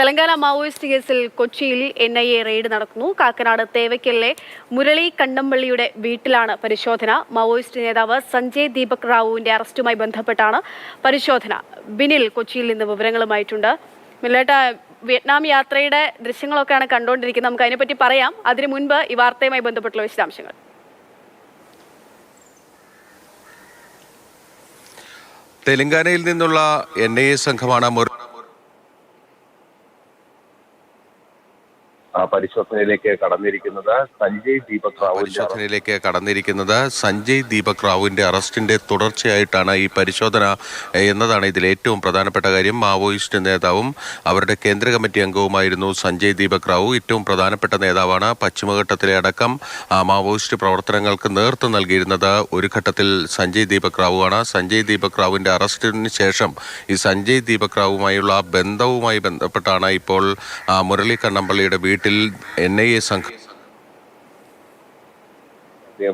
Telangana Maoist കേസിൽ കൊച്ചിയിൽ N I A raid നടക്കുന്നു. കാക്കനാട് തേവയ്ക്കലിലെ മുരളി കണ്ണമ്പള്ളിയുടെ വീട്ടിലാണ് പരിശോധന. മാവോയിസ്റ്റ് നേതാവ് സഞ്ജയ് ദീപക് റാവുവിന്റെ അറസ്റ്റുമായി ബന്ധപ്പെട്ടാണ് പരിശോധന. ബിനിൽ കൊച്ചിയിൽ നിന്ന് വിവരങ്ങളുമായിട്ടുണ്ട്. മില്ലേട്ട വിയറ്റ്നാം യാത്രയുടെ ദൃശ്യങ്ങളൊക്കെയാണ് കണ്ടുകൊണ്ടിരിക്കുന്നത്. നമുക്ക് അതിനെപ്പറ്റി പറയാം. അതിനു മുൻപ് ഈ വാർത്തയുമായി ബന്ധപ്പെട്ടുള്ള വിശദാംശങ്ങൾ. തെലങ്കാനയിൽ നിന്നുള്ള എൻ ഐ എ സംഘമാണ് മുര- ആ, പരിശോധനയിലേക്ക് കടന്നിരിക്കുന്നത് സഞ്ജയ് ദീപക് റാവു പരിശോധനയിലേക്ക് കടന്നിരിക്കുന്നത് സഞ്ജയ് ദീപക് റാവുവിന്റെ അറസ്റ്റിന്റെ തുടർച്ചയായിട്ടാണ് ഈ പരിശോധന എന്നതാണ് ഇതിൽ ഏറ്റവും പ്രധാനപ്പെട്ട കാര്യം. മാവോയിസ്റ്റ് നേതാവും അവരുടെ കേന്ദ്ര കമ്മിറ്റി അംഗവുമായിരുന്നു സഞ്ജയ് ദീപക് റാവു. ഏറ്റവും പ്രധാനപ്പെട്ട നേതാവാണ് പശ്ചിമഘട്ടത്തിലെ അടക്കം മാവോയിസ്റ്റ് പ്രവർത്തനങ്ങൾക്ക് നേതൃത്വം നൽകിയിരുന്നത്. ഒരു ഘട്ടത്തിൽ സഞ്ജയ് ദീപക് റാവുവാണ്. സഞ്ജയ് ദീപക് റാവുവിന്റെ അറസ്റ്റിന് ശേഷം ഈ സഞ്ജയ് ദീപക് റാവുമായുള്ള ബന്ധവുമായി ബന്ധപ്പെട്ടാണ് ഇപ്പോൾ മുരളി കണ്ണമ്പള്ളിയുടെ വീട്ടിൽ എൻ ഐ എ സംഘം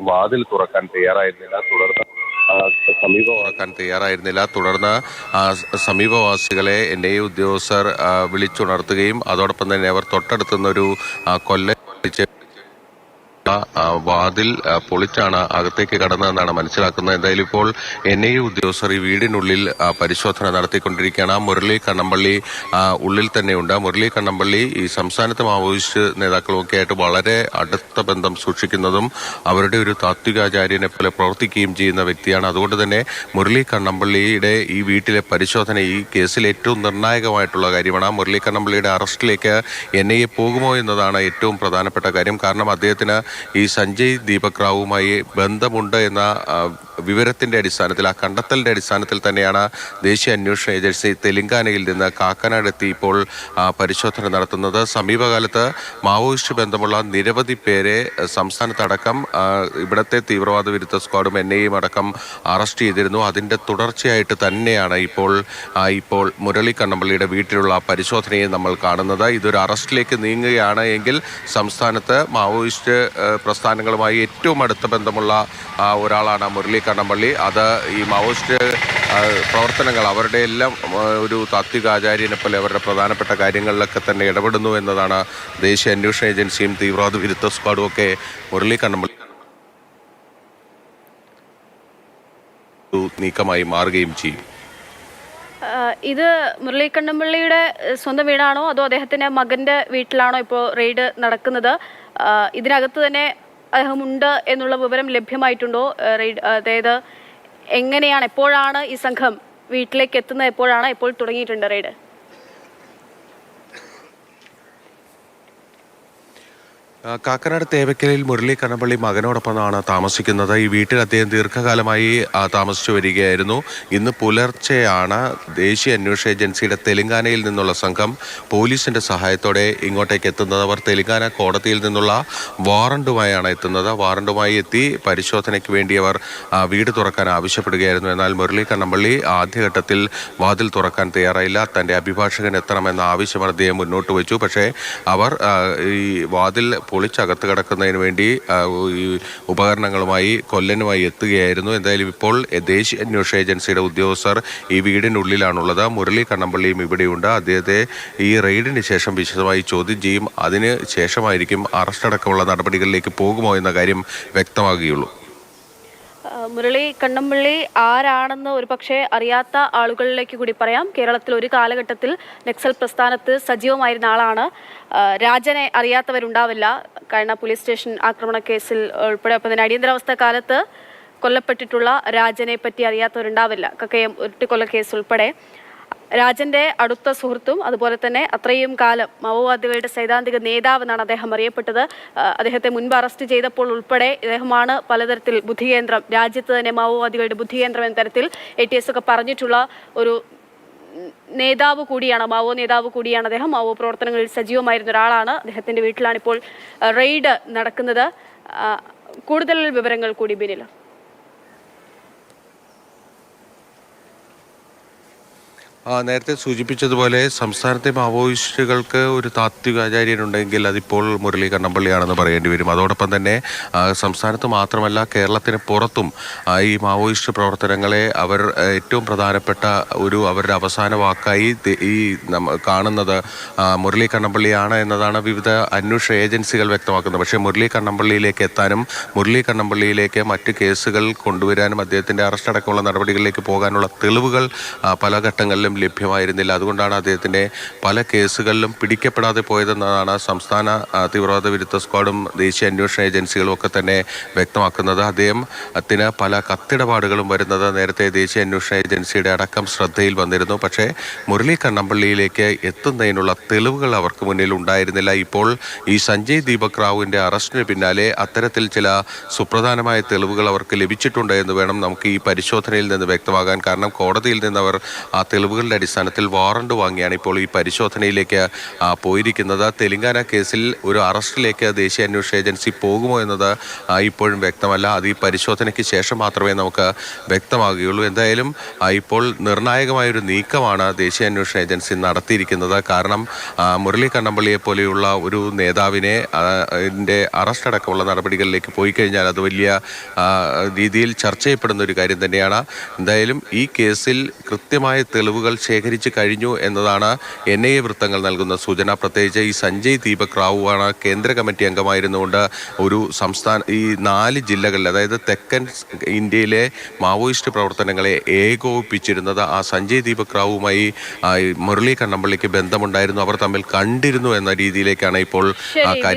വാതിൽ തുറക്കാൻ തയ്യാറായിരുന്നില്ല. തുടർന്ന് ആ, സമീപ തുറക്കാൻ തയ്യാറായിരുന്നില്ല. തുടർന്ന് സമീപവാസികളെ എൻ ഐ എ ഉദ്യോഗസ്ഥർ വിളിച്ചുണർത്തുകയും അതോടൊപ്പം തന്നെ അവർ തൊട്ടടുത്തുനിന്നൊരു കൊല്ലം വാതിൽ പൊളിച്ചാണ് അകത്തേക്ക് കടന്നതെന്നാണ് മനസ്സിലാക്കുന്നത്. എന്തായാലും ഇപ്പോൾ എൻ ഐ ഉദ്യോഗസ്ഥർ ഈ വീടിനുള്ളിൽ ആ, പരിശോധന നടത്തിക്കൊണ്ടിരിക്കുകയാണ്. മുരളി കണ്ണമ്പള്ളി ഉള്ളിൽ തന്നെയുണ്ട്. മുരളി കണ്ണമ്പള്ളി ഈ സംസ്ഥാനത്തെ മാവോയിസ്റ്റ് നേതാക്കളുമൊക്കെ ആയിട്ട് വളരെ അടുത്ത ബന്ധം സൂക്ഷിക്കുന്നതും അവരുടെ ഒരു താത്വികാചാര്യനെ പോലെ പ്രവർത്തിക്കുകയും ചെയ്യുന്ന വ്യക്തിയാണ്. അതുകൊണ്ട് തന്നെ മുരളി കണ്ണമ്പള്ളിയുടെ ഈ വീട്ടിലെ പരിശോധന ഈ കേസിൽ ഏറ്റവും നിർണായകമായിട്ടുള്ള കാര്യമാണ്. ആ മുരളി കണ്ണമ്പള്ളിയുടെ അറസ്റ്റിലേക്ക് എൻ ഐ എ പോകുമോ എന്നതാണ് ഏറ്റവും പ്രധാനപ്പെട്ട കാര്യം. കാരണം അദ്ദേഹത്തിന് ഈ സഞ്ജയ് ദീപക് റാവുമായി ബന്ധമുണ്ട് എന്ന ആ, വിവരത്തിന്റെ അടിസ്ഥാനത്തിൽ ആ കണ്ടെത്തലിന്റെ അടിസ്ഥാനത്തിൽ തന്നെയാണ് ദേശീയ അന്വേഷണ ഏജൻസി തെലങ്കാനയിൽ നിന്ന് കാക്കനാട് എത്തി ഇപ്പോൾ പരിശോധന നടത്തുന്നത്. സമീപകാലത്ത് മാവോയിസ്റ്റ് ബന്ധമുള്ള നിരവധി പേരെ സംസ്ഥാനത്തടക്കം ഇവിടത്തെ തീവ്രവാദ വിരുദ്ധ സ്ക്വാഡും എൻ ഐയും അടക്കം അറസ്റ്റ് ചെയ്തിരുന്നു. അതിന്റെ തുടർച്ചയായിട്ട് തന്നെയാണ് ഇപ്പോൾ ഇപ്പോൾ മുരളി കണ്ണമ്പള്ളിയുടെ വീട്ടിലുള്ള പരിശോധനയെ നമ്മൾ കാണുന്നത്. ഇതൊരു അറസ്റ്റിലേക്ക് നീങ്ങുകയാണ് എങ്കിൽ സംസ്ഥാനത്ത് മാവോയിസ്റ്റ് പ്രസ്ഥാനങ്ങളുമായി ഏറ്റവും അടുത്ത ബന്ധമുള്ള ഒരാളാണ് മുരളി കണ്ണമ്പള്ളി. അത് ഈ മാവോയിസ്റ്റ് പ്രവർത്തനങ്ങൾ അവരുടെ എല്ലാം ഒരു താത്വികാചാര്യനെ പോലെ അവരുടെ പ്രധാനപ്പെട്ട കാര്യങ്ങളിലൊക്കെ തന്നെ ഇടപെടുന്നു എന്നതാണ് ദേശീയ അന്വേഷണ ഏജൻസിയും തീവ്രവാദ വിരുദ്ധ സ്ക്വാഡും ഒക്കെ മുരളി കണ്ണമ്പള്ളി. നീക്കമായി മാറുകയും ചെയ്യും. ഇത് മുരളി കണ്ണമ്പള്ളിയുടെ സ്വന്തം വീടാണോ? അതോ അദ്ദേഹത്തിന്റെ മകന്റെ വീട്ടിലാണോ ഇപ്പോൾ റെയ്ഡ് നടക്കുന്നത്? ഇതിനകത്ത് തന്നെ അദ്ദേഹം ഉണ്ട് എന്നുള്ള വിവരം ലഭ്യമായിട്ടുണ്ടോ? അതായത് എങ്ങനെയാണ് എപ്പോഴാണ് ഈ സംഘം വീട്ടിലേക്ക് എത്തുന്നത്? എപ്പോഴാണ് എപ്പോൾ തുടങ്ങിയിട്ടുണ്ട് റെയ്ഡ്? കാക്കനാട് തേവക്കലിൽ മുരളി കണ്ണപ്പള്ളി മകനോടൊപ്പമാണ് താമസിക്കുന്നത്. ഈ വീട്ടിൽ അദ്ദേഹം ദീർഘകാലമായി താമസിച്ചു വരികയായിരുന്നു. ഇന്ന് പുലർച്ചെയാണ് ദേശീയ അന്വേഷണ ഏജൻസിയുടെ തെലങ്കാനയിൽ നിന്നുള്ള സംഘം പോലീസിന്റെ സഹായത്തോടെ ഇങ്ങോട്ടേക്ക് എത്തുന്നത്. അവർ തെലങ്കാന കോടതിയിൽ നിന്നുള്ള വാറണ്ടുമായാണ് എത്തുന്നത്. വാറണ്ടുമായി എത്തി പരിശോധനയ്ക്ക് വേണ്ടി അവർ വീട് തുറക്കാൻ ആവശ്യപ്പെടുകയായിരുന്നു. എന്നാൽ മുരളി കണ്ണമ്പള്ളി ആദ്യഘട്ടത്തിൽ വാതിൽ തുറക്കാൻ തയ്യാറായില്ല. തന്റെ അഭിഭാഷകൻ എത്തണമെന്ന ആവശ്യം അദ്ദേഹം മുന്നോട്ട് വെച്ചു. പക്ഷേ അവർ ഈ വാതിൽ പൊളിച്ചകത്ത് കിടക്കുന്നതിന് വേണ്ടി ഈ ഉപകരണങ്ങളുമായി കൊല്ലനുമായി എത്തുകയായിരുന്നു. എന്തായാലും ഇപ്പോൾ ദേശീയ അന്വേഷണ ഏജൻസിയുടെ ഉദ്യോഗസ്ഥർ ഈ വീടിനുള്ളിലാണുള്ളത് മുരളി കണ്ണമ്പള്ളിയും ഇവിടെയുണ്ട്. അദ്ദേഹത്തെ ഈ റെയ്ഡിന് ശേഷം വിശദമായി ചോദ്യം ചെയ്യും. അതിന് ശേഷമായിരിക്കും അറസ്റ്റ് അടക്കമുള്ള നടപടികളിലേക്ക് പോകുമോ എന്ന കാര്യം വ്യക്തമാകുകയുള്ളൂ. മുരളി കണ്ണമ്പള്ളി ആരാണെന്ന് ഒരു പക്ഷേ അറിയാത്ത ആളുകളിലേക്ക് കൂടി പറയാം. കേരളത്തിൽ ഒരു കാലഘട്ടത്തിൽ നക്സൽ പ്രസ്ഥാനത്ത് സജീവമായിരുന്ന ആളാണ്. രാജനെ അറിയാത്തവരുണ്ടാവില്ല. കാരണം പോലീസ് സ്റ്റേഷൻ ആക്രമണ കേസിൽ ഉൾപ്പെടെ ഒപ്പം തന്നെ അടിയന്തരാവസ്ഥ കാലത്ത് കൊല്ലപ്പെട്ടിട്ടുള്ള രാജനെ പറ്റി അറിയാത്തവരുണ്ടാവില്ല. കക്കയം ഉരുട്ടിക്കൊല കേസ് ഉൾപ്പെടെ. രാജന്റെ അടുത്ത സുഹൃത്തും അതുപോലെ തന്നെ അത്രയും കാലം മാവോവാദികളുടെ സൈദ്ധാന്തിക നേതാവ് എന്നാണ് അദ്ദേഹം അറിയപ്പെട്ടത്. അദ്ദേഹത്തെ മുൻപ് അറസ്റ്റ് ചെയ്തപ്പോൾ ഉൾപ്പെടെ ഇദ്ദേഹമാണ് പലതരത്തിൽ ബുദ്ധികേന്ദ്രം രാജ്യത്ത് തന്നെ മാവോവാദികളുടെ ബുദ്ധികേന്ദ്രം എന്ന തരത്തിൽ എ ടി എസ് ഒക്കെ പറഞ്ഞിട്ടുള്ള ഒരു നേതാവ് കൂടിയാണ് മാവോ നേതാവ് കൂടിയാണ് അദ്ദേഹം. മാവോ പ്രവർത്തനങ്ങളിൽ സജീവമായിരുന്ന ഒരാളാണ്. അദ്ദേഹത്തിന്റെ വീട്ടിലാണ് ഇപ്പോൾ റെയ്ഡ് നടക്കുന്നത്. കൂടുതൽ വിവരങ്ങൾ കൂടി ബിനിൽ ആ, ആ, നേരത്തെ സൂചിപ്പിച്ചതുപോലെ സംസ്ഥാനത്തെ മാവോയിസ്റ്റുകൾക്ക് ഒരു താത്വികാചാര്യനുണ്ടെങ്കിൽ അതിപ്പോൾ മുരളി കണ്ണമ്പള്ളിയാണെന്ന് പറയേണ്ടി വരും. അതോടൊപ്പം തന്നെ സംസ്ഥാനത്ത് മാത്രമല്ല കേരളത്തിന് പുറത്തും ഈ മാവോയിസ്റ്റ് പ്രവർത്തനങ്ങളെ അവർ ഏറ്റവും പ്രധാനപ്പെട്ട ഒരു അവരുടെ അവസാന വാക്കായി ഈ കാണുന്നത് മുരളി കണ്ണമ്പള്ളിയാണ് എന്നതാണ് വിവിധ അന്വേഷണ ഏജൻസികൾ വ്യക്തമാക്കുന്നത്. പക്ഷേ മുരളി കണ്ണമ്പള്ളിയിലേക്ക് എത്താനും മുരളി കണ്ണമ്പള്ളിയിലേക്ക് മറ്റ് കേസുകൾ കൊണ്ടുവരാനും അദ്ദേഹത്തിന്റെ അറസ്റ്റ് അടക്കമുള്ള നടപടികളിലേക്ക് പോകാനുള്ള തെളിവുകൾ പല ഘട്ടങ്ങളിലും ലഭ്യമായിരുന്നില്ല. അതുകൊണ്ടാണ് അദ്ദേഹത്തിന്റെ പല കേസുകളിലും പിടിക്കപ്പെടാതെ പോയതെന്നതാണ് സംസ്ഥാന തീവ്രവാദ വിരുദ്ധ സ്ക്വാഡും ദേശീയ അന്വേഷണ ഏജൻസികളും ഒക്കെ തന്നെ വ്യക്തമാക്കുന്നത്. അദ്ദേഹം ത്തിന് പല കത്തിടപാടുകളും വരുന്നത് നേരത്തെ ദേശീയ അന്വേഷണ ഏജൻസിയുടെ അടക്കം ശ്രദ്ധയിൽ വന്നിരുന്നു. പക്ഷേ മുരളി കണ്ണമ്പള്ളിയിലേക്ക് എത്തുന്നതിനുള്ള തെളിവുകൾ അവർക്ക് മുന്നിൽ ഉണ്ടായിരുന്നില്ല. ഇപ്പോൾ ഈ സഞ്ജയ് ദീപക് റാവുവിന്റെ അറസ്റ്റിന് പിന്നാലെ അത്തരത്തിൽ ചില സുപ്രധാനമായ തെളിവുകൾ അവർക്ക് ലഭിച്ചിട്ടുണ്ട് എന്ന് വേണം നമുക്ക് ഈ പരിശോധനയിൽ നിന്ന് വ്യക്തമാകാൻ. കാരണം കോടതിയിൽ നിന്ന് അവർ ആ തെളിവുകളുടെ അടിസ്ഥാനത്തിൽ വാറണ്ട് വാങ്ങിയാണ് ഇപ്പോൾ ഈ പരിശോധനയിലേക്ക് പോയിരിക്കുന്നത്. തെലങ്കാന കേസിൽ ഒരു അറസ്റ്റിലേക്ക് ദേശീയ അന്വേഷണ ഏജൻസി പോകുമോ എന്നത് ഇപ്പോഴും വ്യക്തമല്ല. അത് ഈ പരിശോധനയ്ക്ക് ശേഷം മാത്രമേ നമുക്ക് വ്യക്തമാകുകയുള്ളൂ. എന്തായാലും ഇപ്പോൾ നിർണായകമായൊരു നീക്കമാണ് ദേശീയ അന്വേഷണ ഏജൻസി നടത്തിയിരിക്കുന്നത്. കാരണം മുരളി കണ്ണമ്പള്ളിയെ പോലെയുള്ള ഒരു നേതാവിനെ അതിന്റെ അറസ്റ്റ് അടക്കമുള്ള നടപടികളിലേക്ക് പോയി കഴിഞ്ഞാൽ അത് വലിയ രീതിയിൽ ചർച്ച ചെയ്യപ്പെടുന്ന ഒരു കാര്യം തന്നെയാണ്. എന്തായാലും ഈ കേസിൽ കൃത്യമായ തെളിവുകൾ ശേഖരിച്ചു കഴിഞ്ഞു എന്നതാണ് എൻ ഐ എ വൃത്തങ്ങൾ നൽകുന്ന സൂചന. പ്രത്യേകിച്ച് ഈ സഞ്ജയ് ദീപക് റാവുവാണ് കേന്ദ്ര കമ്മിറ്റി അംഗമായിരുന്നുകൊണ്ട് ഒരു സംസ്ഥാന ഈ നാല് ജില്ലകളിൽ അതായത് തെക്കൻ ഇന്ത്യയിലെ മാവോയിസ്റ്റ് പ്രവർത്തനങ്ങളെ ഏകോപിപ്പിച്ചിരുന്നത് ആ സഞ്ജയ് ദീപക് റാവുമായി മുരളി കണ്ണമ്പള്ളിക്ക് ബന്ധമുണ്ടായിരുന്നു. അവർ തമ്മിൽ കണ്ടിരുന്നു എന്ന രീതിയിലേക്കാണ് ഇപ്പോൾ ആ ശരി കാര്യം